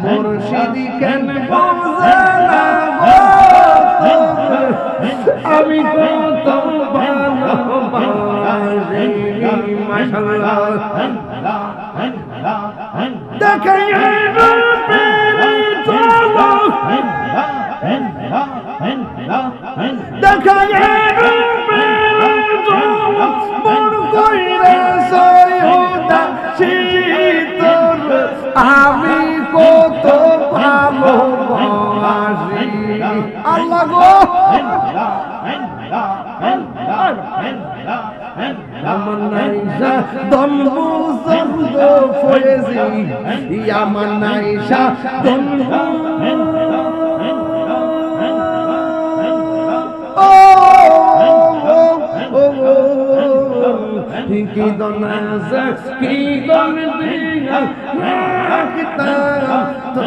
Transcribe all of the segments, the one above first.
মুর্শিদি কেন বোঝে না গো আমি কত ভালোবাসি মাশাআল্লাহ দেখাই ফয়েজি আমার ও ও কি দনাসা কি দন রাখতা তো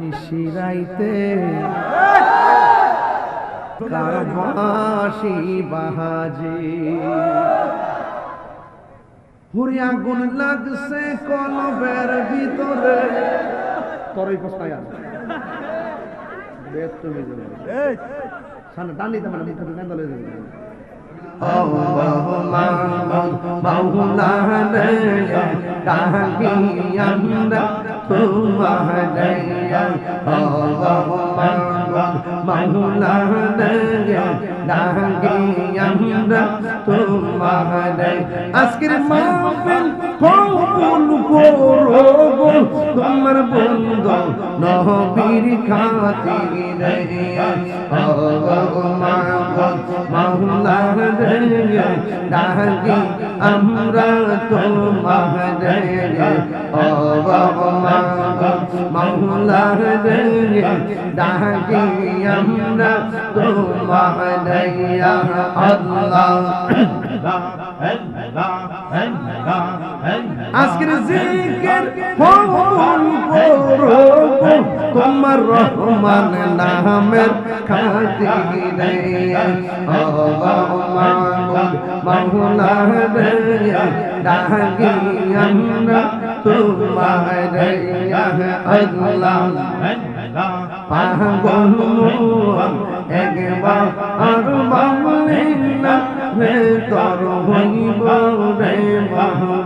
নিশিরাইতে কারবাসি বাহাজি। হুরি আগুন লাগছে কলবের ভিতরে। তোরই প্রশ্নই আছে। বেশ তুমি সামনে টান দিতে মানে মুখে কেন দলে দেবে আজকের মাহফিল কবুল করো গো তোমার বন্ধু নবীর খাতিরে মাওলা রে ডাকি আমরা তোমার রে মাওলা রে ডাকি আমরা তোমার আল্লাহ আজকের জিকির কবুল করো তোমার রহমান নামের খাতিরে মাওলা রে ডাকি আমরা তোমার আল্লাহ। পাগল একবার আর বাবলে না রে তর হইব রে মহরওয়া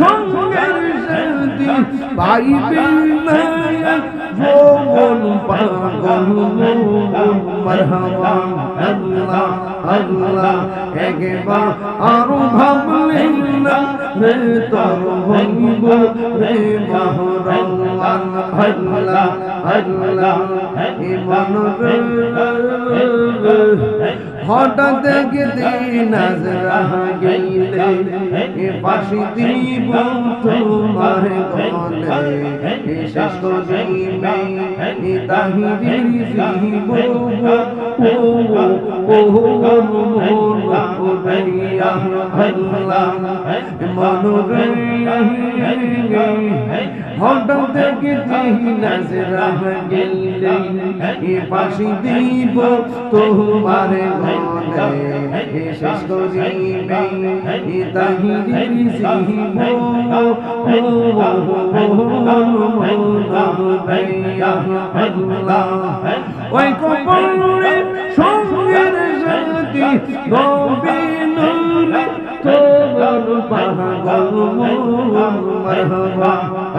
সঙ্গের সাথী পাইবে না যৌবন পাগল মারহাবা, আল্লাহ আল্লাহ। একবার আরও ভাবলেন না, রে তোর হইব রে মহরওয়ান আল্লাহ আল্লাহ ইমান হঠাৎ দিন আজরা গেলে এ পাশে দিব তোমার গলে এ শেষ করিবে এ তাহিরির জীব ও ও মন রিয়া আল্লাহ মন রিয়া হঠাৎ দিন আজরা গেলে এ পাশে দিব তোমার গলে শেষ করিবে তাহিরির সিহিব ওই কপরে সঙ্গের সাথী নবীন তোর পাগল মারহাবা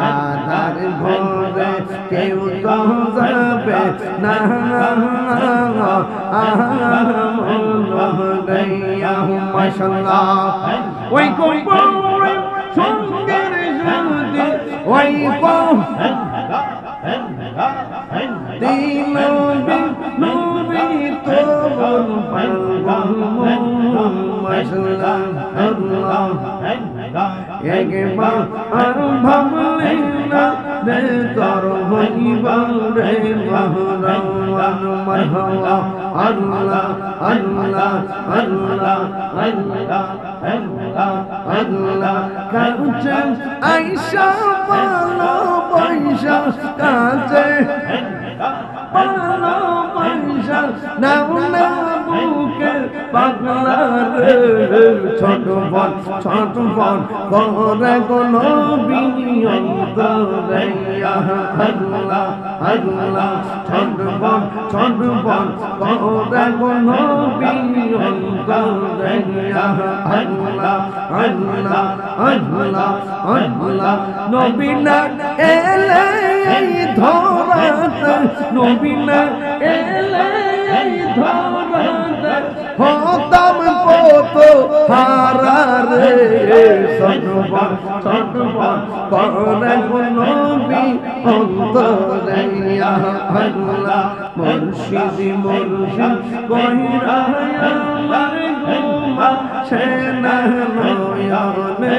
আধার ঘরে কেউ তো যাবে না মাশাল্লাহ ওই কোম্পানি একবার আর ভাবলে না রে তোর হইবার রে মহরান মারহাবা আল্লাহ আল্লাহ আল্লাহ আল্লাহ আল্লাহ আল্লাহ কাছে আইসা পয়সা কাছে ছোট বল ছোট বল করে কোন বিনিয়ন্ত রে আল্লাহ আল্লাহ ছোট বল ছোট বল করে কোন বিনিয়ন্ত রে আল্লাহ আল্লাহ আল্লাহ আল্লাহ নবীনা এলে ধরাতে, নবীনা এলে ধরাতে। হতাম কত হারা রে সনবন সনবন করে নবী অন্তরে আল্লাহ মুর্শিদ মুর্শিদ কহিরা আমার ঘুমা, সেনা নয়নে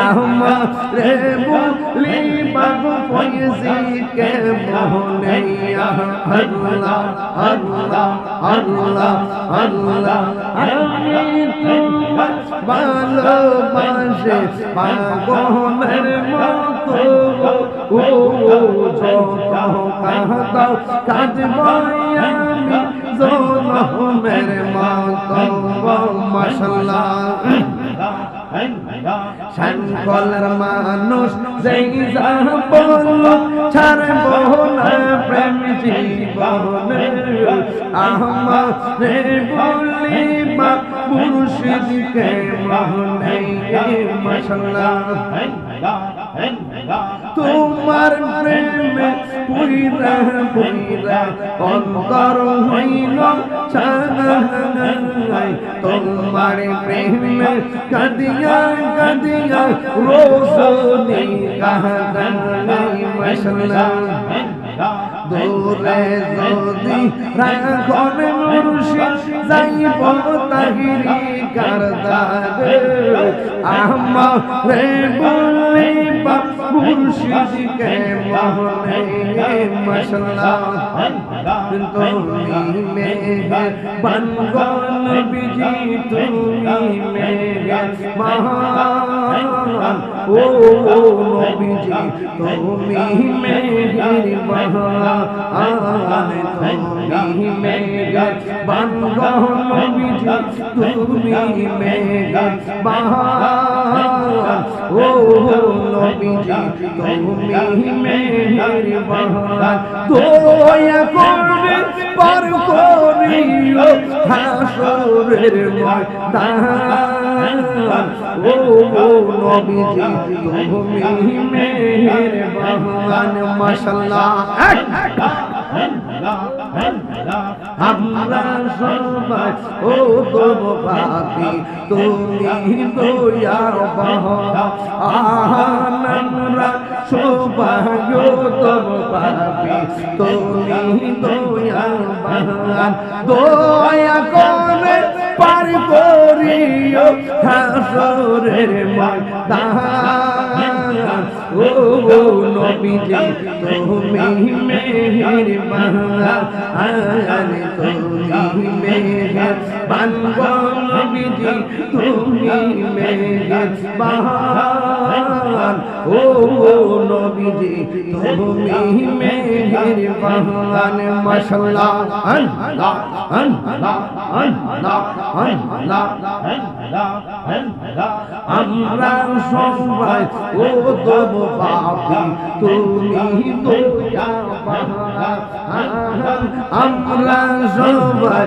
আমারে বলি বাবু পয়সি কে মোহনে আল্লাহ আল্লাহ আল্লাহ আল্লাহ আমি তোমার ভালোবাসে পাগলের মতো ও যত কাঁদব আমি শঙ্কলের মানুষ সেই যা বলল ছাড়ব না প্রেম জীবন আমার বলি মা মুর্শিদকে মহনে মশলা তোমার প্রেমে পুইরা পুইরা অন্তর হইল ছাই তোমার প্রেমে কাদিয়া কাদিয়া রোশনি কাহাদাই মশলা দূরে যদি রাখন মুর্শিদ যাইব তাহিরি কারদারে। আমারে বলিবা মুর্শিদকে মহনে মশলা তুমি মেঘে বানগন বিজি তুমি মেঘে মহান ও নবীজি তুমি মেঘের মহান তুমি মেঘে বানগন বিজি তুমি মেঘে মহান ও নবীজি তুমি মেঘের মহান দয়া করবে পার করিও হাসরের ময়দান ও নবীজি তুমি মেহেরবান মাশাআল্লাহ আমরা সবাই ও তোম পাপি তুমি দয়া বহ আহানরা সৌভাগ্য তোম পাপি তুমি দয়া বহান দয়া করে করিও হাসরের ময়দান। ও নবীজি তুমি মে মেহের বাহান তুমি মেহের বানব নবীজি তুমি মেহের বাহান ও নবীজি তুমি মেহের বাহান আল্লাহ আমরা সবাই ও দেব বাপি তুমি দয়া আমরা সবাই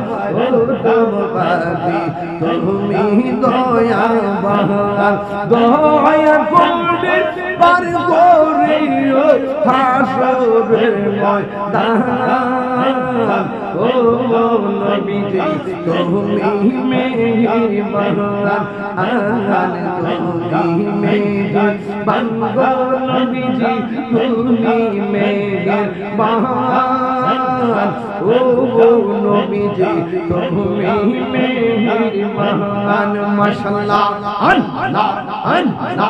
উত্তম দেব তুমি দয়া বাহার দয়া করবে হবে ওই হাসরের ময়দান ও নবীজি তুমি মেহেরবান আহান তুমি মেহেরবান গো নবীজি তুমি মেহেরবান ও নবীজি তুমি মেহেরবান মাশাআল্লাহ আন না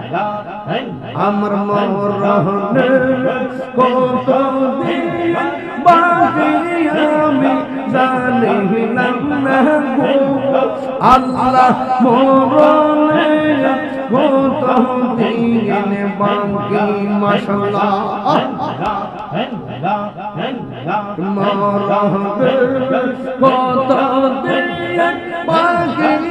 আমার মরহনে কত দিন বাকি আমি জানিলাম না আল্লাহ মরনে কত দিন বাকি মাশাআল্লাহ। মরহনে কত দিন বাকি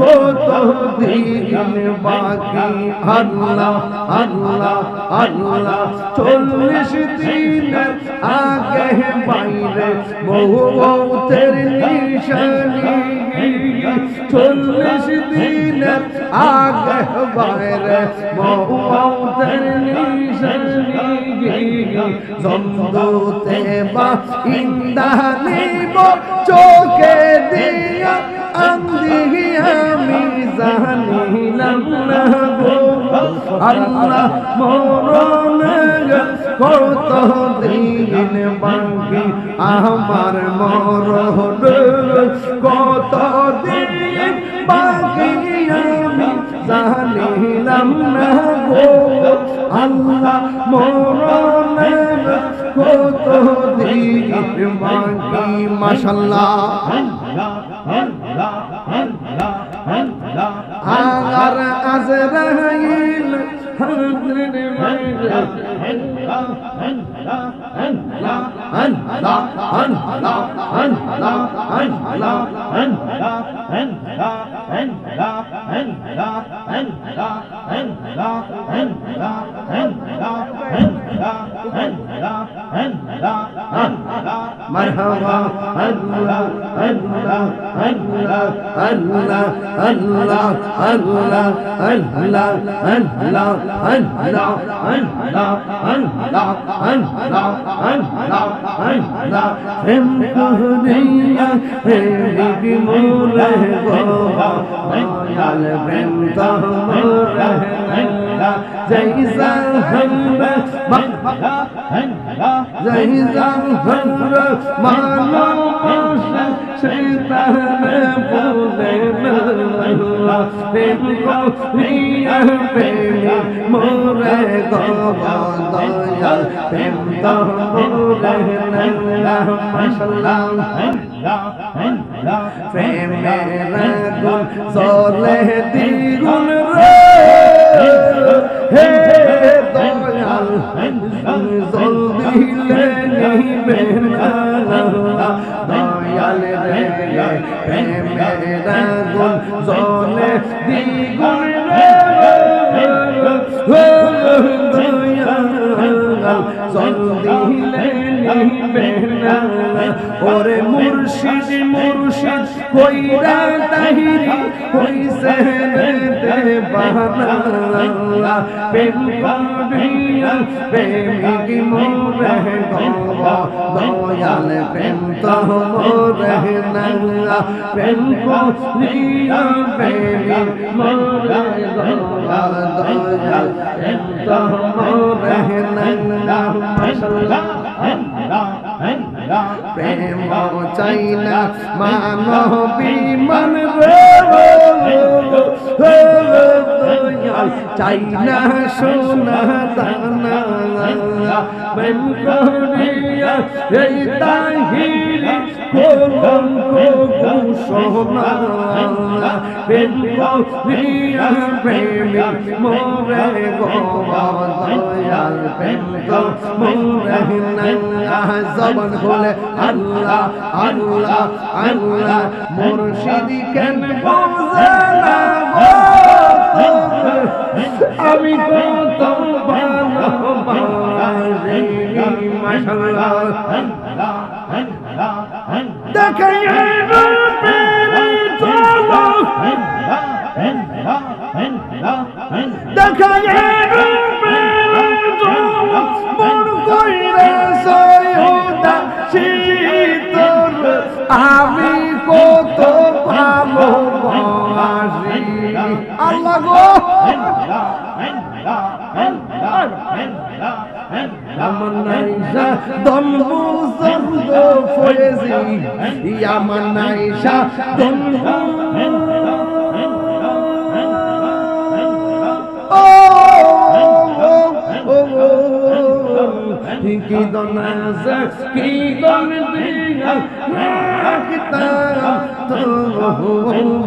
কত দিন বাকি আল্লাহ আল্লাহ আল্লাহ, চল্লিশ দিন আগে বাইরে বহুতের নিশানি, চল্লিশ দিন আগে বাইরে বহুতের নিশানি জমদুতে বা ইন্দানিব চোখে দিয়া আমি জানিলাম না গো আল্লাহ মরণ কত দিন বাকি আমার মরণ কত দিন বাকি আমি জানিলাম না গো আল্লাহ মরণ কত দিন বাকি মাশাল্লাহ আর আজরাইল হাজরে الله الله الله مرحبا الله الله الله الله الله الله الله الله الله الله الله الله الله الله هم تهدينا هدي بموله غوها على بنت مره زي سهل জৈসা আমরা মানুষ শৈতানে বলে প্রেম করিয়া প্রেমী মোরে গো প্রেম তো মোরে না মাশাল্লাহ প্রেমের গুণ চলে দ্বিগুণ রে Hey dayal zol dile mehmana Dayal reye pemere না ওরে মুর্শিদ মুর্শিদ, কইরা তাহিরি, কইছে দেবানা প্রেম করিয়া প্রেমিক মোরে গো দয়াল প্রেম তো মোরে না প্রেম করিয়া প্রেমিক মোরে গো দয়াল প্রেম তো মোরে না মাশাআল্লাহ। প্রেম চাই না মানবী মন রে চাই না সোনা দানা প্রেম করিয়া এই তাহিরি কলঙ্ক সোনা। প্রেম করিয়া প্রেমী আল্লাহ আল্লাহ আল্লাহ মুর্শিদি কেন আমি কত আমার নাইসা দম্বু ও ও ও কি দন দিয়া কিতা তো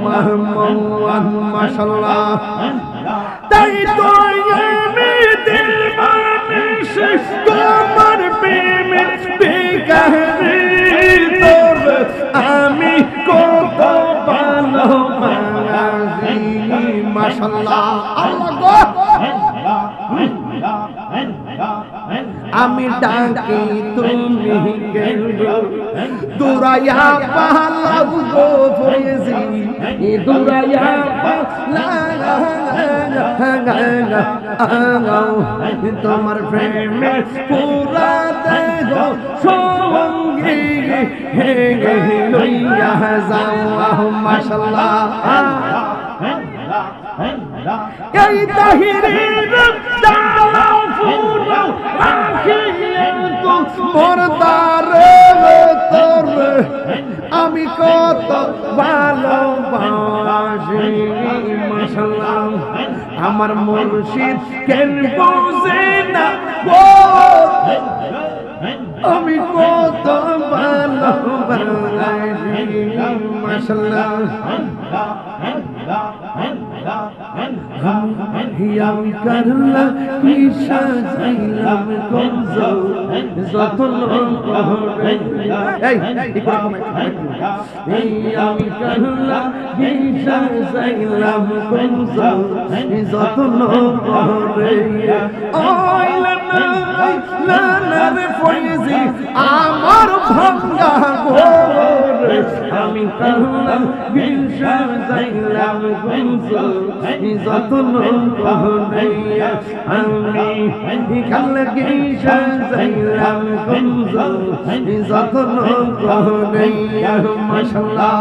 মাহমুদ, মাশাআল্লাহ। তাই তো আমি দিল মানুষ তোমার আমি ডাকি তুমি দুরায়া পালাও গো পালাও তোমার প্রেমে পুরা সঙ্গী হে লইয়া যাও। এই তাহিরের দাও ফুরাও রাখিয়ে তো মোরদারে তোর আমি কত ভালোবাসি মাশাআল্লাহ আমার মুর্শিদ কেন বোঝে না গো আমি কত ভালোবাসি মাশাআল্লাহ আমি করলা কি সাজাইলাম গঞ্জ যতন এই আমি করলা কি সাজাইলাম গঞ্জ যতন করে ওইলা না না রে ফয়েজি আমার ভাঙ্গা আমি করলাম কি সাজাইলাম গঞ্জ যতন করে আমি কাল গিসা যাইলাম গঞ্জ যতন করে মাশাল্লাহ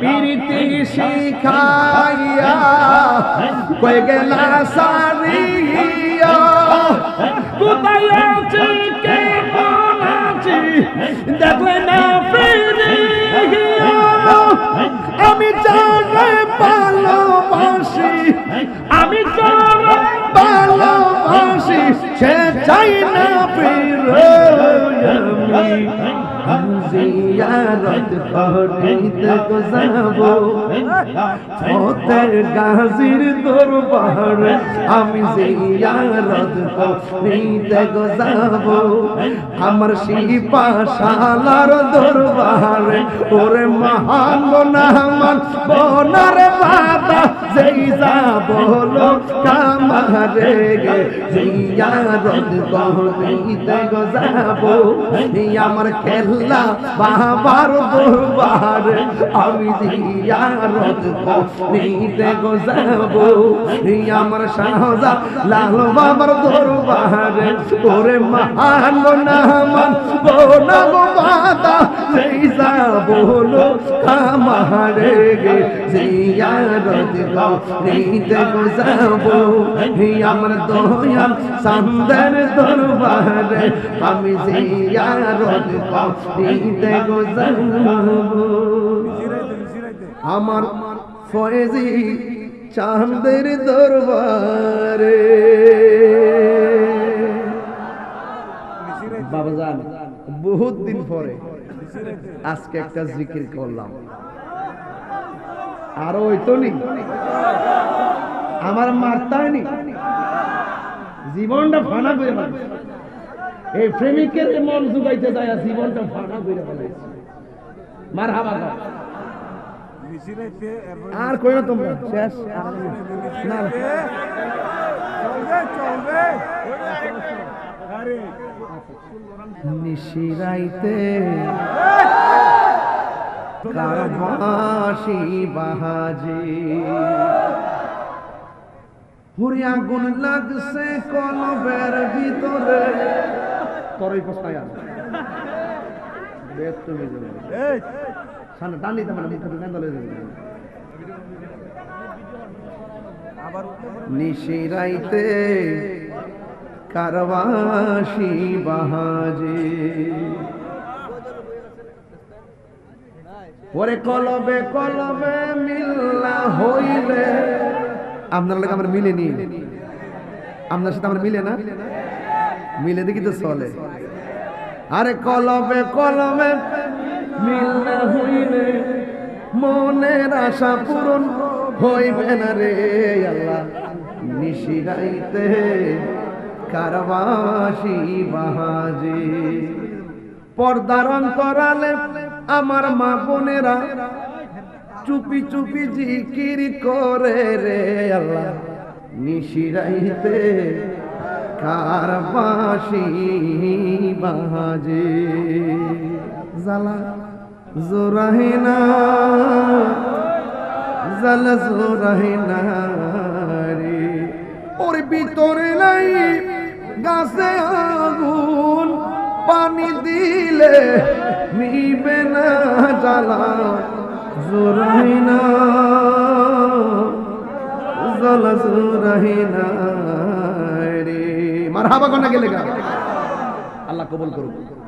পিরিতি শিখাইয়া কই গেলা সারিয়া কোথায় আছে? কে আছে? দেখলে না ফিরিয়া আমি ভালোবাসি আমি ভালোবাসি, সে চাই না যাব গাজির দরবার আমি জিয়ারত করিতে যাব আমার শিপা শালার দরবার ওরে মহান বনামান বনার বাবা যেই যাবলো কামারে গে। জিয়ারত যাব এই আমার খেলা বাবার দরবার আমি জিয়ারত নিতে গো যাব আমার শাহজা লাল বাবার দরবার ওরে মহান না মান না গো। সেই যাবলো কামারে গে, জিয়ারত করিতে গো যাব। এই আমার সান্দের দরবারে আমি জিয়ারত করিতে গো যাব। আমার ফয়েজি চাঁদের দরবারে। বাবাজান বহুত দিন পরে আজকে একটা জিকির করলাম আরও হইতো নি আমার মারতায়নি জীবনটা ফানা করে ফেলাইছে। এই প্রেমিকের মন জুগাইতে যায় জীবনটা ফানা করে ফেলাইছে মার হাবা। আর কই না তোমরা, শেষ না না। নিশিরাইতে কারবাসি বাহাজি। হুরি আগুন লাগছে কলবের ভিতরে। তোরই বেশ তুমি সামনে দিতে মানে মুখে নিশিরাইতে কারবাসি বাহাজি। ওরে কলবে কলবে মিল্লা হইলে। আপনার লোক আমার মিলে নি। আপনার সাথে আমার মিলে না? মিলে দেখি তো চলে। আরে কলবে কলবে মিল্লা হইলে। মনের আশা পূরণ হইবে না রে আল্লাহ। নিশিরাইতে কারবাসি বাহাজি পর্দার অন্তরালে আমার মা বোনেরা চুপি চুপি জিকির করে রে আল্লাহ। নিশিরাইতে কারবাসি বাজে জালা জোরাহিনা জালা জোরাহিনা রে। ওর ভিতরে নাই গাছে আগুন পানি দিলে নিবে না জ্বালা জোরাহিনা জ্বালা জোরাহিনা রে। মার হাবা গেলে গা। আল্লাহ কবুল করুক।